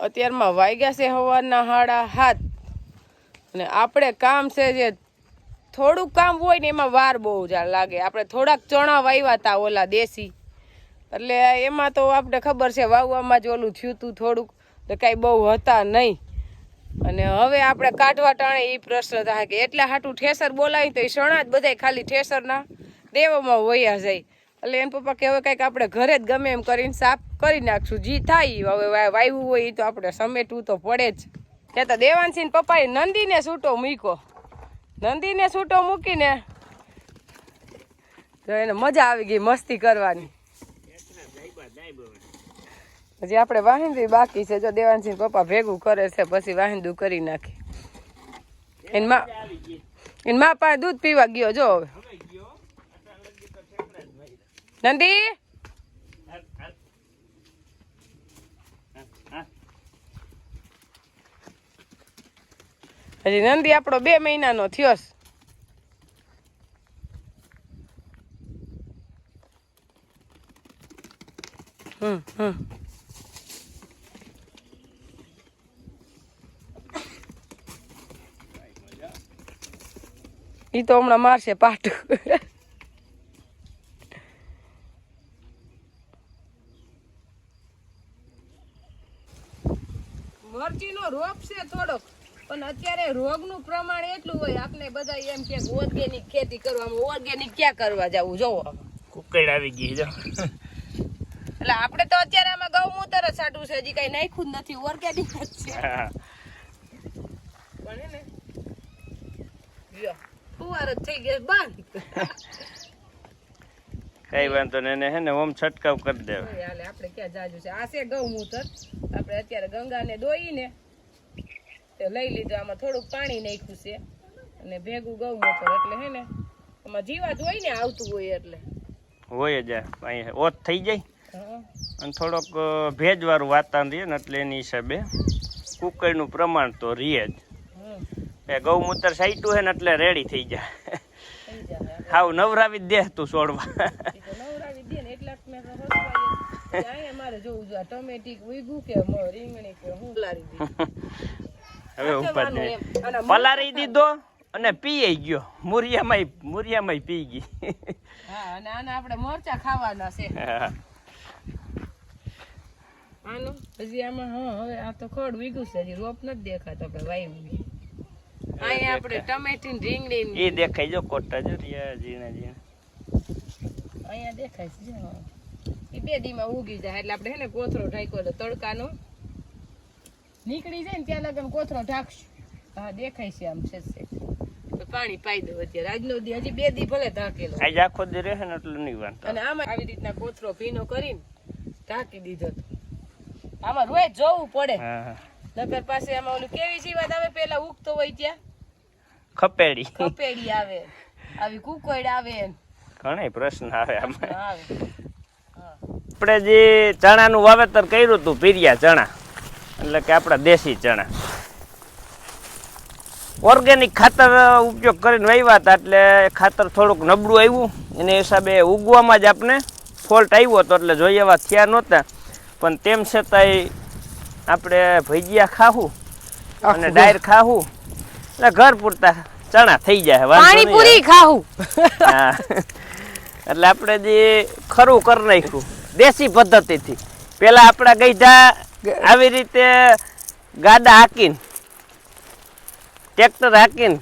અત્યારમાં વાગ્યા છે સવારના હાડા હાથ. અને આપણે કામ છે જે થોડુંક કામ હોય ને એમાં વાર બહુ જ લાગે. આપણે થોડાક ચણા વાવ્યા હતા ઓલા દેશી. એટલે એમાં તો આપણે ખબર છે વાવવામાં જ ઓલું થયું હતું થોડુંક. તો કાંઈ બહુ હતા નહીં. અને હવે આપણે કાઢવા ટાણે એ પ્રશ્ન થાય કે એટલા હાટું ઠેસર બોલાવી તો એ શણા જ બધાય ખાલી ઠેસરના. દેવામાં વયા જાય. એટલે એમ પપ્પા કે હવે કંઈક આપણે ઘરે જ ગમે એમ કરીને સાફ કરી નાખશું. જી થાય. હવે વાવ્યું હોય એ તો આપણે સમેટવું તો પડે જ. ત્યાં તો દેવાનસિંહ પપ્પાએ નંદીને છૂટો મૂક્યો. નંદીને છૂટો મૂકીને તો એને મજા આવી ગઈ મસ્તી કરવાની. હજી આપણે વાહિંદુ બાકી છે. જો દેવાનસિંહ પપ્પા ભેગું કરે છે, પછી વાહિંદુ કરી નાખી. એનમાં એન મા પાસે દૂધ પીવા ગયો, જો હવે. નંદી હજી નંદી આપણો બે મહિનાનો થયો હમ હમ. ઈ તો હમણાં મારશે પાટું. રોગ છે થોડોક. પણ અત્યારે રોગનું પ્રમાણ એટલું હોય આપણે બધા એમ કે ઓર્ગેનિક ખેતી કરવામાં ઓર્ગેનિક ક્યાં કરવા જવું? જોવો. કુકડ આવી ગઈ જો. એટલે આપણે તો અત્યારે આમાં ગૌમૂત્ર જ છાંટવું છે હજી કઈ નાખ્યું જ નથી ઓર્ગેનિક જ છે. પણ ને લ્યો, ફુવાર જ થઈ ગયો બંધ. કઈ વાંધો ને એને હે ને ઓમ છટકાવ કરી દેવા. આપણે ક્યાં જાજુ છે? આ છે ગૌમૂત્ર આપણે અત્યારે ગંગાને દોઈને તે લઈ લીધું. આમાં થોડુંક પાણી નાખ્યું છે. અને ભેગું ગૌમૂત્ર એટલે હે ને આમાં જીવાત હોય ને આવતું હોય એટલે. હોય જ આ. અહીંયા. ઓત થઈ જાય. અને થોડોક ભેજવાળું વાતાવરણ રહે ને એટલે એની હિસાબે કુકરનું પ્રમાણ તો રહે જ. એ ગૌમૂત્ર સાઈટું હે ને એટલે રેડી થઈ જાય. હાવ. નવરાવી જ દે તું છોડવા. નવરાવી દે ને એટલા મેં તો હસવાય જ. કે અહીંયા મારે જોવું જોઈએ. આ ટમેટીક ઉગ્યું કે રીંગણી કે હું લારી હવે ઉપર પલારી દીધો અને પીએ ગયો. મુરિયામાં મુરિયામાં પી ગઈ. હા અને આને આપણે મરચા ખાવાના છે. હા. આનું? હજી આમાં હા હવે આ તો ખડ વીગું છે હજી રોપ નથી દેખાતો કે વાવ્યું અહીંયા આપણે ટમેટી રીંગણી એ દેખાય જો કોટા જો રિયા અહીંયા દેખાય છે જો. એ બે દીમાં ઉગી જાય એટલે આપણે હે ને કોથરો ઢાંક્યો તડકાનો. નીકળી જાય ને ત્યાં લગન કોથરો ઢાંકશું. હા દેખાય છે આમ છે છે. તો પાણી પાઈ દઉં અત્યારે. આજનો દી હજી બે દી ભલે ઢાંકેલો. આજ આખો દી રહે ને એટલે નહીં વાંધો. અને આમાં આવી રીતના કોથરો ભીનો કરીને ઢાંકી દીધો હતો આમાં રોજ જોવું પડે. નગર પાસે આમાં ઓલું કેવી જીવાત આવે? પેલા ઉગતો હોય ત્યાં. ખપેડી. ખપેડી આવે. આવી કુકોડ આવે ઘણા પ્રશ્ન આવે આમાં. આવે. આપણે જે ચણાનું વાવેતર કર્યું હતું પીરિયા ચણા એટલે કે આપણા દેશી ચણા. ઓર્ગેનિક ખાતર ઉપયોગ કરીને વાવ્યા હતા એટલે ખાતર થોડુંક નબળું આવ્યું. એને હિસાબે ઉગવામાં જ આપણે ફોલ્ટ આવ્યો હતો એટલે જોઈએ એવા થયા નહોતા. પણ તેમ છતાંય આપણે ભજીયા ખાવું અને ડાયર ખાવું એટલે ઘર પૂરતા ચણા થઈ જાય પાણીપુરી ખાવું એટલે આપણે જે ખરું કરી નાખ્યું દેશી પદ્ધતિથી. પેલા આપણા ગઈઢા આવી રીતે ગાડા હાકીને, ટ્રેક્ટર હાકીને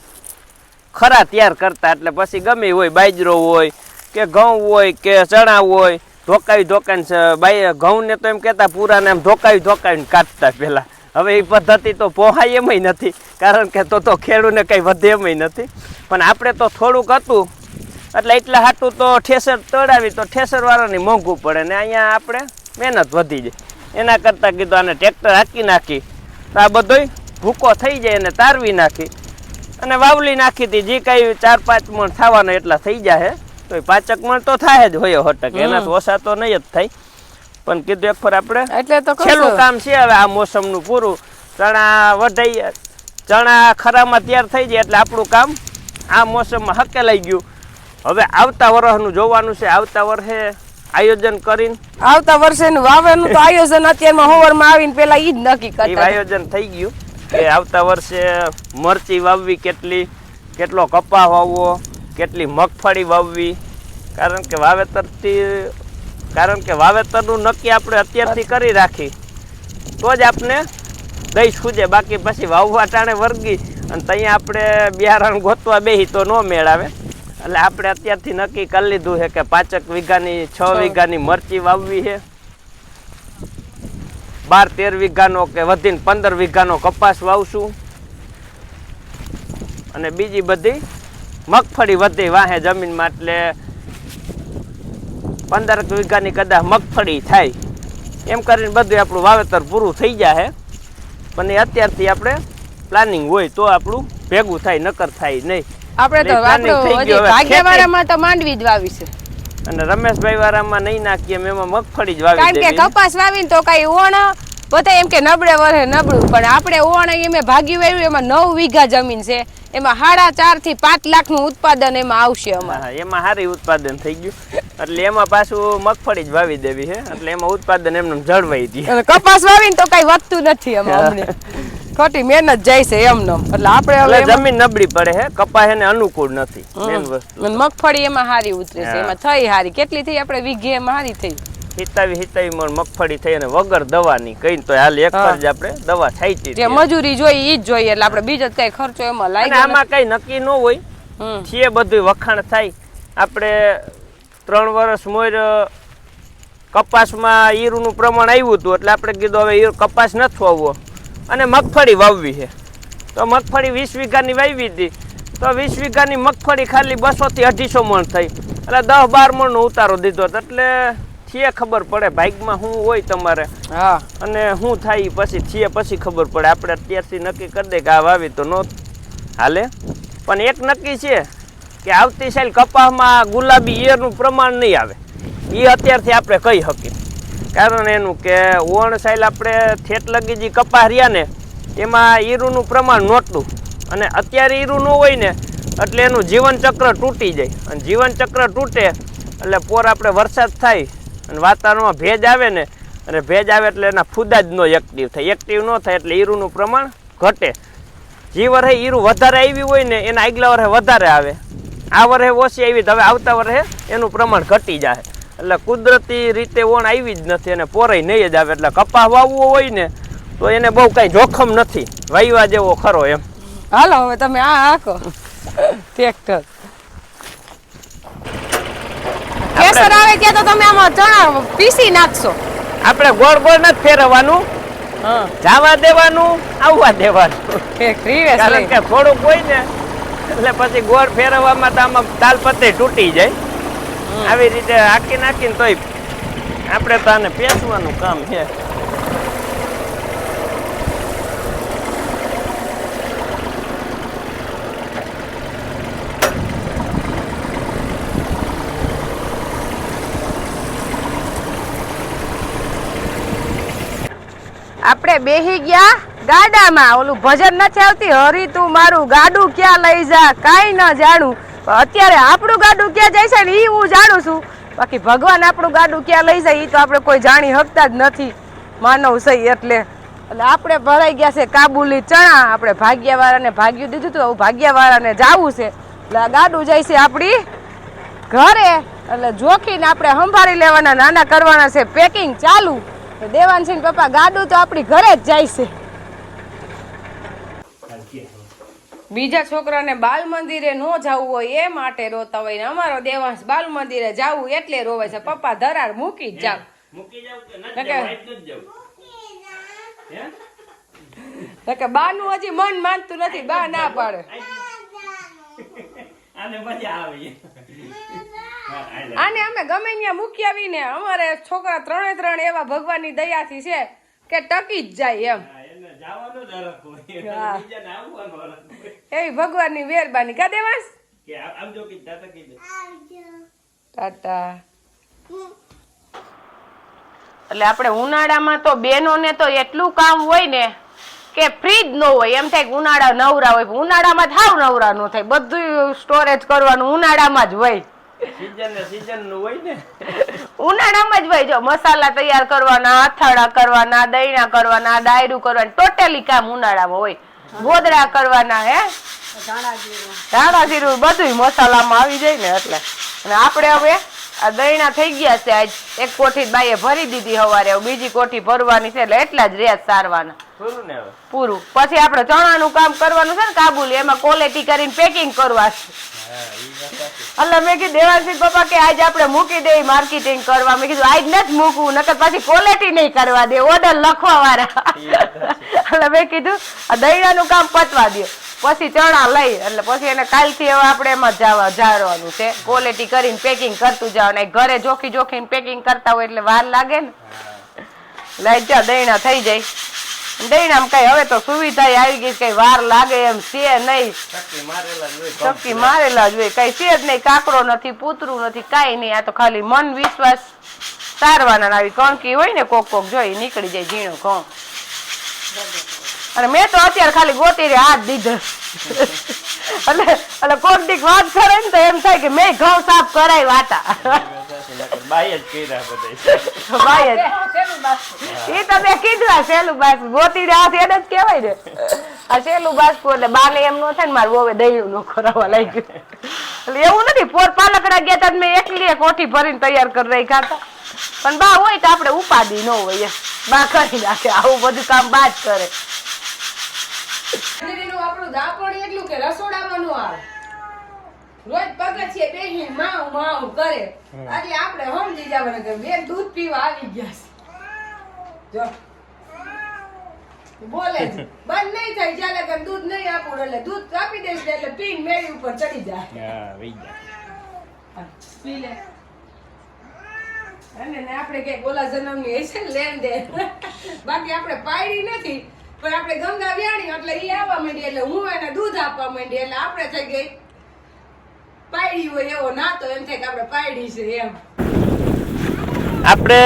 ખરા તૈયાર કરતા, એટલે પછી ગમે હોય, બાજરો હોય, કે ઘઉં હોય, કે ચણા હોય, ધોકાવી ધોકાઈને બાય ઘઉંને તો એમ કહેતા પૂરાને એમ ધોકાવી ધોકાવીને કાઢતા પહેલાં. હવે એ પદ્ધતિ તો પોહાય એમય નથી, કારણ કે તો તો ખેડૂને કંઈ વધે એમય નથી. પણ આપણે તો થોડુંક હતું, એટલે એટલા હાટું તો ઠેસર તળાવી તો ઠેસરવાળાને મોંઘું પડે ને અહીંયા આપણે મહેનત વધી જાય. એના કરતાં કીધું આને ટ્રેક્ટર હાકી નાખી. તો આ બધોય ભૂકો થઈ જાય અને તારવી નાખી. અને વાવલી નાખી હતી. જે કાંઈ ચાર પાંચ મણ થવાના એટલા થઈ જાય તો એ પાંચક મણ તો થાય જ હોય હોટક. એના ઓછા તો નહીં જ થાય. પણ કીધું એક ફર આપણે એટલે તો છેલ્લું કામ છે હવે આ મોસમનું પૂરું. ચણા વઢાઈ ચણા ખરામાં તૈયાર થઈ જાય એટલે આપણું કામ આ મોસમમાં હકેલાઈ ગયું. હવે આવતા વર્ષનું જોવાનું છે. આવતા વર્ષે આયોજન કરીને. આવતા વર્ષે વાવેનું તો આયોજન અત્યારમાં હોવરમાં આવીને પેલા ઈ જ નક્કી કરતા આયોજન થઈ ગયું કે આવતા વર્ષે મરચી વાવવી કેટલી કેટલો કપા વાવવો કેટલી મગફળી વાવવી. કારણ કે વાવેતરથી કારણ કે વાવેતરનું નક્કી આપણે અત્યારથી કરી રાખી. તો જ આપણે દઈ સૂજે બાકી પછી વાવવા ટાણે વર્ગી. અને ત્યાં આપણે બિયારણ ગોતવા બેહી તો ન મેળાવે. એટલે આપણે અત્યારથી નક્કી કરી લીધું છે કે પાંચક વીઘાની છ વીઘાની મરચી વાવવી છે. બાર તેર વીઘાનો કે વધીને પંદર વીઘાનો કપાસ વાવશું. અને બીજી બધી મગફળી વધી વાહે જમીનમાં એટલે પંદર વીઘાની કદાચ મગફળી થાય. એમ કરીને બધું આપણું વાવેતર પૂરું થઈ જાય પણ એ અત્યારથી આપણે પ્લાનિંગ હોય તો આપણું ભેગું થાય નકર થાય નહીં. આપણે તો આપણું. ભાગ્યવાળામાં તો માંડવી જ વાવી છે અને રમેશભાઈ વાળામાં નહીં નાખીએ એમાં મગફળી જ વાવી કારણ કે કપાસ વાવીને તો કઈ ઓણ બધા એમ કે નબળે વરે નબળું પણ આપણે ઓણ એમે ભાગી વાવ્યું એમાં નવ વીઘા જમીન છે. એમાં સાડા ચારથી પાંચ લાખનું ઉત્પાદન એમાં આવશે અમારે. એમાં સારી ઉત્પાદન થઈ ગયું. એટલે એમાં પાછું મગફળી જ વાવી દેવી છે. એટલે એમાં ઉત્પાદન એમને જળવાઈ દે કપાસ વાવીને તો કઈ વધતું નથી અમને. ખોટી મહેનત જાય છે એમને એટલે આપણે હવે જમીન નબળી પડે છે કપાસ એને અનુકૂળ નથી મેન વસ્તુ મગફળી એમાં હારી ઉતરે છે એમાં થઈ હારી. કેટલી થઈ? આપણે વીઘે એમાં હારી થઈ. હિતાવી હિતાવી મણ મગફળી થઈ અને વગર દવાની કઈ તો હાલ એક પર જ આપણે દવા છાંટી જે મજૂરી જોઈ ઈ જ જોઈએ એટલે આપણે બીજો કઈ ખર્ચો એમાં અને આમાં કઈ નક્કી ન હોય છે બધું વખાણ થાય. આપણે ત્રણ વર્ષ મોર કપાસમાં ઈરુનું પ્રમાણ આવ્યું હતું એટલે આપણે કીધું હવે ઈર કપાસ નથી વાવવો અને મગફળી વાવવી છે. તો મગફળી વીસ વીઘાની વાવી હતી. તો વીસ વીઘાની મગફળી ખાલી બસોથી અઢીસો મણ થઈ. એટલે દસ બાર મણનો ઉતારો દીધો હતો. એટલે છીએ ખબર પડે બાઇકમાં શું હોય તમારે. હા. અને શું થાય પછી છીએ પછી ખબર પડે. આપણે અત્યારથી નક્કી કરી દે કે આ વાવી તો ન હાલે. પણ એક નક્કી છે કે આવતી સાલ કપાસમાં ગુલાબી ઈયરનું પ્રમાણ નહીં આવે. એ અત્યારથી આપણે કહી શકીએ. કારણ એનું કે ઓણ સાઈલ આપણે થેટ લગી જે કપાસ રહ્યા ને, એમાં ઈરુનું પ્રમાણ નહોતું. અને અત્યારે ઈરું ન હોય ને, એટલે એનું જીવનચક્ર તૂટી જાય. અને જીવનચક્ર તૂટે, એટલે પોર આપણે વરસાદ થાય, અને વાતાવરણમાં ભેજ આવે ને, અને ભેજ આવે એટલે એના ફૂદા જ ન એક્ટિવ થાય. એક્ટિવ ન થાય એટલે ઈરુનું પ્રમાણ ઘટે. જે વરહે ઈરું વધારે આવી હોય ને, એના આગલા વરહે વધારે આવે. આ વરહે ઓછી આવી તો હવે આવતા વરહે એનું પ્રમાણ ઘટી જાય એટલે કુદરતી રીતે ઓણ આવી જ નથી અને પોરાય નહીં જ આવે એટલે કપાસ વાવવો હોય ને તો એને બહુ કાંઈ જોખમ નથી. વાયવા જેવો ખરો એમ. હાલો હવે તમે આ હાકો. ટ્રેક્ટર. કેસર આવે ત્યાં તો તમે આમાં ચણા પીસી નાખશો. આપણે ગોળ ગોળ નથી ફેરવવાનું. હા. જવા દેવાનું આવવા દેવાનું. કારણ કે થોડુંક હોય ને એટલે પછી ગોળ ફેરવવામાં તો આમાં તાલપત્રી તૂટી જાય. આવી રીતે આખી નાખીને તોય આપણે તો આને પેસવાનું કામ છે. આપણે બેહી ગયા ગાડામાં. ઓલું ભજન નથી આવતી. હરી તું મારું ગાડું ક્યાં લઈ જા? કાઈ ન જાણું. અત્યારે આપણું ગાડું ક્યાં જાય છે ને એ હું જાણું છું. બાકી ભગવાન આપણું ગાડું ક્યાં લઈ જાય એ તો આપણે કોઈ જાણી શકતા જ નથી. માનવ સહી એટલે. એટલે આપણે ભરાઈ ગયા છે કાબુલી ચણા. આપણે ભાગ્યવાળાને ભાગ્યું દીધું હતું આવું ભાગ્યવાળાને જાવું છે. એટલે આ ગાડું જાય છે આપણી ઘરે. એટલે જોખીને આપણે સંભાળી લેવાના, નાના કરવાના છે. પેકિંગ ચાલુ. દેવાનસિંહ પપ્પા, ગાડું તો આપણી ઘરે જ જાય છે. બીજા છોકરાને બાલ મંદિરે નો જવું હોય એ માટે રોતા હોય ને અમારો દેવાંશ બાલ મંદિરે જવું એટલે રોવે છે. પપ્પા ધરાર મૂકી જ જાવ. કે બાનું હજી મન માનતું નથી બા ના પાડે. આને આને અમે ગમે ત્યાં મૂકી આવીને અમારે છોકરા ત્રણે ત્રણ એવા ભગવાનની દયાથી છે કે ટકી જ જાય એમ. હોય. એવી ભગવાનની મહેરબાની. કા કીધું ટાટા એટલે આપણે ઉનાળામાં તો બહેનોને તો એટલું કામ હોય ને કે ફ્રીજ ન હોય. એમ થાય કે ઉનાળા નવરા હોય. ઉનાળામાં જ હાવ નવરા ન થાય. બધું સ્ટોરેજ કરવાનું ઉનાળામાં જ હોય. ઉનાળામાં જ ભાઈ જો મસાલા તૈયાર કરવાના અથાડા કરવાના દહીણા કરવાના ડાયરું કરવાના ટોટલી કામ ઉનાળામાં હોય. ગોદરા કરવાના હે? ધાણા જીરું બધું મસાલામાં આવી જાય ને એટલે. અને આપણે હવે આ દહીણા થઈ ગયા છે આજ. એક કોઠી બાઈએ ભરી દીધી સવારે બીજી કોઠી ભરવાની છે એટલે એટલા જ રેત સારવાના. પૂરું પછી આપણે ચણાનું કામ કરવાનું છે ને કાબુલી એમાં ક્વોલિટી કરીને પેકિંગ કરવા છે. એટલે મેં કીધું દેવાંશી પપ્પા કે આજ આપણે મૂકી દઈએ માર્કેટિંગ કરવા. મેં કીધું આજ નથી મૂકવું નકર પાછી ક્વોલિટી નહીં કરવા દે ઓર્ડર લખવા વાળા. એટલે મેં કીધું આ દહીણાનું કામ પતવા દે પછી ચણા લઈ એટલે પછી એને કાલથી હવે આપણે એમાં જવા જાળવાનું છે. ક્વોલિટી કરીને પેકિંગ કરતું જવાનું. ઘરે જોખી જોખીને પેકિંગ કરતા હોય એટલે વાર લાગે ને. લઈ જા દહીણા થઈ જાય. દહીણામાં કઈ હવે તો સુવિધા આવી ગઈ કઈ વાર લાગે એમ છે નહીં. ચક્કી મારેલા જ હોય કઈ છે જ નહીં કાકડો નથી પૂતરું નથી કાંઈ નહીં. આ તો ખાલી મન વિશ્વાસ સારવાના આવી કણકી હોય ને કોક કોક જોઈ નીકળી જાય ઝીણું ઘઉં. અને મેં તો અત્યારે ખાલી ગોતી રે હાથ દીધો. એટલે એટલે કોક દીક વાત કરે ને તો એમ થાય કે મેં ઘઉં સાફ કરાય વાટા બાય જ કર્યા બધા ભાઈ જ. ઈ તો મેં કીધું આ સેલું બાસ. ગોતી એને જ કહેવાય ને. આ સેલું બાસકું એટલે બાને એમ નો થાય ને મારું હવે દહીણું નો કરાવવા લાગ્યું. એટલે એવું નથી પોર પાલકડા ગયા તા મેં એકલી કોઠી ભરીને તૈયાર કરી રહી હતા પણ બા હોય તો આપણે ઉપાધિ ન હોય બા કરી નાખે આવું બધું કામ બા જ કરે. આપણું દાપણ એટલું કે રસોડામાં નો આવે. રોજ પગથિયે બેસી માવ માવ કરે. એટલે આપણે સમજી જવાનું કે બેન દૂધ પીવા આવી ગયા છે. જો. બોલે છે. બંધ નહીં થાય જ્યારે કે દૂધ નહીં આપું એટલે દૂધ આપી દઈશ એટલે પીન મેળી ઉપર ચડી જાય. પી લે. અને આપણે કે ઓલા જન્મની હશે ને લેન દે બાકી આપણે પાડી નથી પણ આપણે ગંગા વ્યાણી એટલે એ આવવા માંડી એટલે હું એને દૂધ આપવા માંડી એટલે આપણે થઈ ગઈ હોય એવો નાતો એમ થાય કે આપણે પાયડી છે એમ. આપણે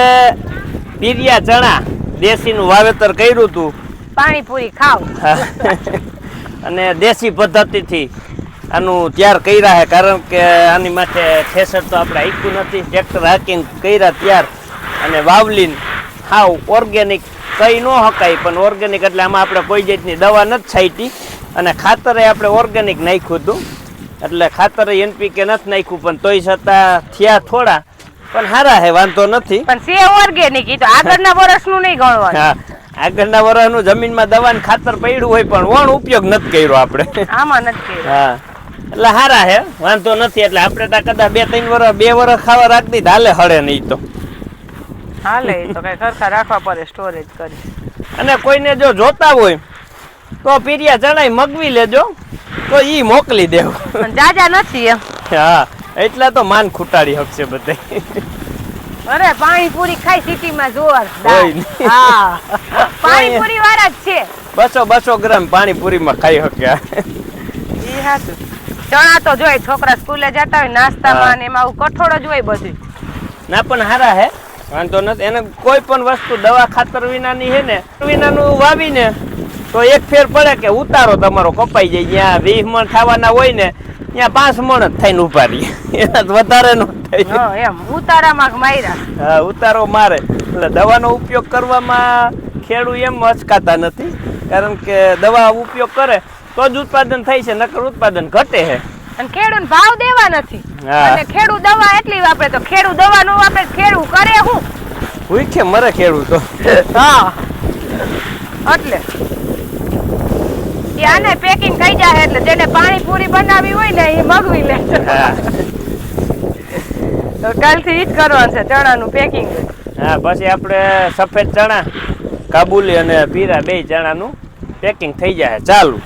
પીરિયા ચણા દેશીનું વાવેતર કર્યું હતું. પાણીપુરી ખાવ. અને દેશી પદ્ધતિથી આનું તૈયાર કર્યા છે કારણ કે આની માટે થેસર તો આપણે આપ્યું નથી. ટ્રેક્ટર હાકીને કર્યા તૈયાર. અને વાવલીન હાવ ઓર્ગેનિક કઈ ન હકાય પણ ઓર્ગેનિક એટલે આમાં આપણે કોઈ જાતની દવા નથી છાંટી. અને ખાતરે આપણે ઓર્ગેનિક નાખ્યું હતું. એટલે ખાતર એનપીકે નથી નાખ્યું પણ તોય છતાં થયા થોડા. પણ સારા હે વાંધો નથી. પણ સે ઓર્ગેનિક ઈ તો આગળના વર્ષનું નહીં ગણવાનું. હા આગળના વર્ષનું જમીનમાં દવાનું ખાતર પડ્યું હોય પણ વણ ઉપયોગ નથી કર્યો આપણે. આમાં નથી હા એટલે હારા હે વાંધો નથી એટલે આપણે તો કદાચ બે ત્રણ વર્ષ બે વર્ષ ખાવા રાખતી હાલે હળે નહીં તો. હાલે તો કઈ સરખા રાખવા પડે સ્ટોરેજ કરી. અને કોઈને જો જોતા હોય તો પીરિયા ચણાઈ મગવી લેજો. તો ઈ મોકલી દેવો. પણ જાજા નથી એમ. હા એટલા તો માન ખૂટાડી હકશે બધે. અરે પાણીપુરી ખાઈ સિટીમાં જોર. હા. પાણીપુરી વાળા જ છે. બસો બસો ગ્રામ પાણીપુરીમાં ખાઈ શક્યા ઈ હાચું. ચણા તો જોય છોકરા સ્કૂલે જતા હોય નાસ્તામાં ને એમાં કઠોળ જ હોય બધું ના પણ હારા હે. વાંધો નથી. એને કોઈ પણ વસ્તુ દવા ખાતર વિનાની હે ને વિનાનું વાવીને તો એક ફેર પડે કે ઉતારો તમારો કપાઈ જાય. જ્યાં વીસ મણ ખાવાના હોય ને ત્યાં પાંચ મણ જ થઈને ઊભા રહીએ વધારે નો થાય. એમ. ઉતારામાં માર્યા. હા ઉતારો મારે. એટલે દવાનો ઉપયોગ કરવામાં ખેડૂત એમ અચકાતા નથી. કારણ કે દવા ઉપયોગ કરે તો જ ઉત્પાદન થાય છે નકર ઉત્પાદન ઘટે છે. અને ખેડૂત ભાવ દેવા નથી. અને ખેડૂત દવા એટલી વાપરે તો ખેડૂત દવા નો વાપરે તો ખેડૂત કરે હું હુઈ છે મરે ખેડૂતો હા. એટલે. આને પેકિંગ થઈ જાય એટલે જેને પાણીપુરી બનાવી હોય ને એ મગવી લે. તો કાલથી ઈ જ કરવાનું છે ચણાનું પેકિંગ હા પછી આપણે સફેદ ચણા કાબુલી અને પીરા બે ચણાનું પેકિંગ થઈ જાય ચાલુ.